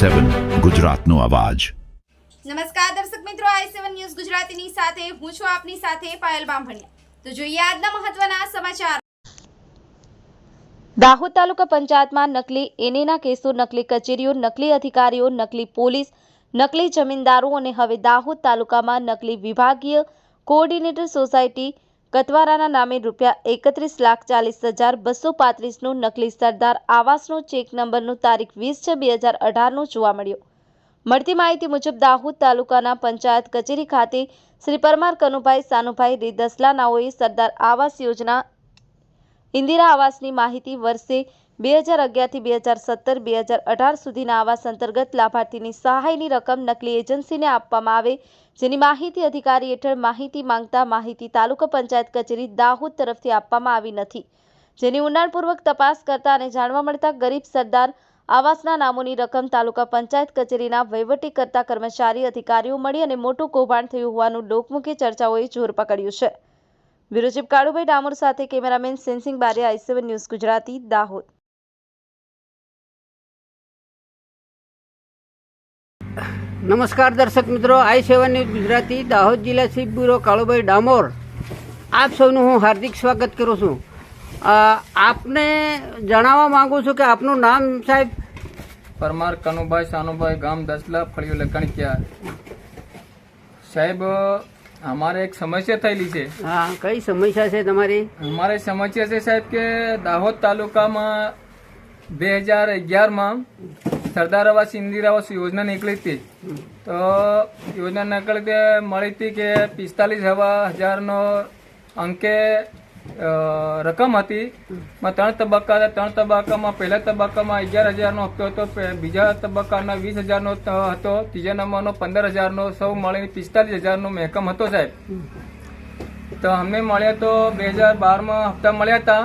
સેવન ગુજરાતનો અવાજ. નમસ્કાર દર્શક મિત્રો આઈ સેવન ન્યૂઝ ગુજરાતીની સાથે હું છું આપની સાથે પાયલ બામભણિયા. તો જોઈએ આજના મહત્વના સમાચાર. દાહોદ તાલુકા પંચાયતમાં નકલી એનેના કેસો નકલી કચેરીઓ નકલી અધિકારીઓ નકલી પોલીસ નકલી જમીનદારો અને હવે દાહોદ તાલુકામાં નકલી વિભાગીય કોઓર્ડિનેટર સોસાયટી કતવારાના નામે રૂપિયા એકત્રીસ લાખ ચાલીસ હજાર બસો પાંત્રીસનું નકલી સરદાર આવાસનો ચેક નંબરનું તારીખ વીસ છ બે હજાર અઢારનું જોવા મળ્યો. મળતી માહિતી મુજબ દાહોદ તાલુકાના પંચાયત કચેરી ખાતે શ્રી પરમાર કનુભાઈ સાનુભાઈ રીદસલા નાઓએ સરદાર આવાસ યોજના ઇન્દિરા આવાસની માહિતી વર્ષે બે હજાર અગિયારથી બે હજાર સત્તર, બે હજાર અઢાર સુધીના આવાસ અંતર્ગત લાભાર્થીની સહાયની રકમ નકલી એજન્સીને આપવામાં આવે, જેની માહિતી અધિકારી હેઠળ માહિતી માંગતા માહિતી તાલુકા પંચાયત કચેરી દાહોદ તરફથી આપવામાં આવી નથી. જેની ઊંડાણપૂર્વક તપાસ કરતા અને જાણવા મળતા ગરીબ સરદાર આવાસના નામોની રકમ તાલુકા પંચાયત કચેરીના વહીવટી કરતા કર્મચારી અધિકારીઓ મળી અને મોટું કૌભાંડ થયું હોવાનું લોકમુખી ચર્ચાઓએ જોર પકડ્યું છે. બ્યુરો કાળુભાઈ ડામોર સાથે cameraman Sensing Bariya, I news Gujarati, Dahod. નમસ્કાર દર્શક મિત્રો I seven news Gujarati Dahod જિલ્લા ચીફ બ્યુરો કાળુભાઈ ડામોર. આપ સૌનું હું હાર્દિક સ્વાગત કરું છું. આપને જણાવવા માંગુ છું કે આપનું નામ સાહેબ? પરમાર કનુભાઈ સાનુભાઈ ગામ દસલા ફળિયો લકણકિયા સાહેબ અમારે એક સમસ્યા થયેલી છે. હા કઈ સમસ્યા છે તમારી? અમારે સમસ્યા છે સાહેબ કે દાહોદ તાલુકામાં બે હજાર અગિયારમાં સરદાર આવાસ ઇન્દિરા આવાસ યોજના નીકળી હતી. તો યોજના નીકળી તે મળી હતી કે પિસ્તાલીસ હવા હજારનો અંકે રકમ હતી. ત્રણ તબક્કા હતા. ત્રણ તબક્કામાં પહેલા તબક્કામાં અગિયાર હજારનો હપ્તો હતો બીજા તબક્કાના વીસ હજારનો હતો. ત્રીજા નંબરનો પંદર હજારનો સૌ મળીને પિસ્તાલીસ હજારનો મહેકમ હતો સાહેબ. તો અમને મળ્યા તો બે હજાર બારમાં હપ્તા મળ્યા હતા.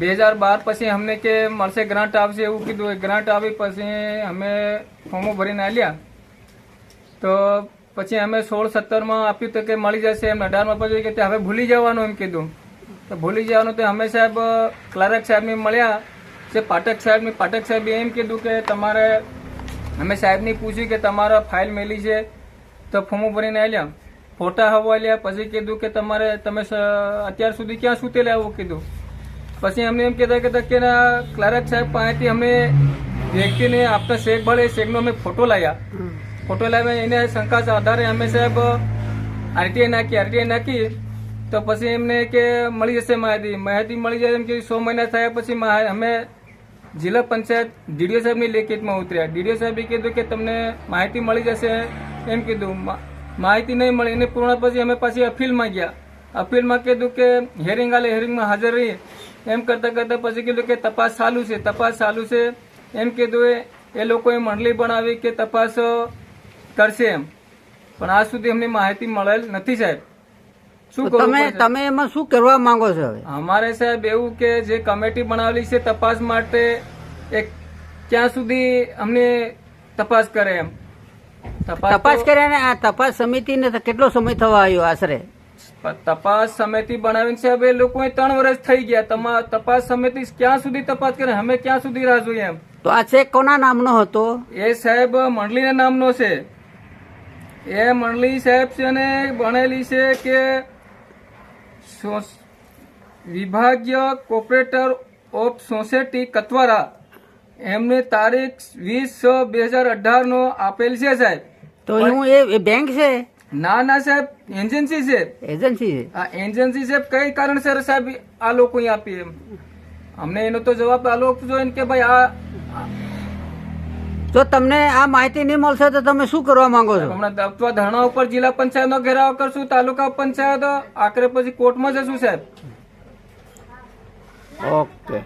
બે હજાર બાર પછી અમને કે મળશે ગ્રાન્ટ આવશે એવું કીધું. ગ્રાન્ટ આવી પછી અમે ફોર્મો ભરીને આલ્યા. તો પછી અમે સોળ સત્તરમાં આપ્યું તો કે મળી જશે. એમ અઢારમાં પછી કે હવે ભૂલી જવાનું એમ કીધું. તો ભૂલી જવાનું તો અમે સાહેબ ક્લાર્ક સાહેબને મળ્યા. જે પાઠક સાહેબને પાઠક સાહેબે એમ કીધું કે તમારે, અમે સાહેબની પૂછ્યું કે તમારા ફાઇલ મેલી છે. તો ફોર્મો ભરીને આલ્યા. ફોટા હવા પછી કીધું કે તમારે, તમે અત્યાર સુધી ક્યાં સુતેલા? એવું કીધું. પછી અમને એમ કહેતા કહેતા કે ક્લાર્ક સાહેબ પાસેથી અમે વ્યક્તિને આપતા શેક ભળે શેકનો અમે ફોટો લાવ્યા ફોટો લાવ્યા એને શંકા આધારે અમે સાહેબ આરટીઆઈ નાખી આરટીઆઈ નાખી તો પછી એમને કે મળી જશે માહિતી. માહિતી મળી જાય એમ કે સો મહિના થયા પછી અમે જિલ્લા પંચાયત ડીડીઓ સાહેબની લેખિતમાં ઉતર્યા. ડીડીઓ સાહેબે કીધું કે તમને માહિતી મળી જશે. એમ કીધું. માહિતી નહીં મળી. એને પૂર્ણ પછી અમે પછી અપીલમાં ગયા. અપીલમાં કીધું કે હેરિંગ આલે હેરિંગમાં હાજર રહી એમ કરતા કરતા પછી કીધું કે તપાસ ચાલુ છે તપાસ ચાલુ છે. એમ કીધું એ એ લોકોએ મંડળી બનાવી કે તપાસ કરશે એમ. પણ આજ સુધી અમને માહિતી મળેલ નથી સાહેબ. શું તમે તમે એમાં શું કરવા માંગો છો હવે? અમારે સાહેબ એવું કે જે કમિટી બનાવેલી છે તપાસ માટે એક ક્યાં સુધી અમને તપાસ કરે એમ. તપાસ કર્યા ને આ તપાસ સમિતિને ને કેટલો સમય થવા આવ્યો આશરે? તપાસ સમિતિ બનાવીને સાહેબ એ લોકો ત્રણ વર્ષ થઈ ગયા. તમા તપાસ સમિતિ ક્યાં સુધી તપાસ કરે? અમે ક્યાં સુધી રાહ જોઈએ એમ? તો આ ચેક કોના નામનો હતો? એ સાહેબ મંડળીના નામનો છે. એ મંડળી સાહેબ છે ને બનેલી છે કે વિભાગીય કોપરેટર ઓફ સોસાયટી કતવારા. એમને તારીખ વીસ છ બે હજાર અઢાર નો આપેલ છે સાહેબ. તો હું એ એ બેંક છે? ના ના સાહેબ. એજન્સી છે. એજન્સી છે? આ એજન્સી સાહેબ કઈ કારણસર સાહેબ આ લોકો આપી એમ? અમને એનો તો જવાબ આ લોકો જોઈએ કે ભાઈ આ જો તમને આ માહિતી નહીં મળશે તો તમે શું કરવા માંગો છો? હમણાં અથવા ધરણા ઉપર જિલ્લા પંચાયત નો ઘેરાવ કરશું તાલુકા પંચાયત આખરે પછી કોર્ટમાં જશું સાહેબ. ઓકે.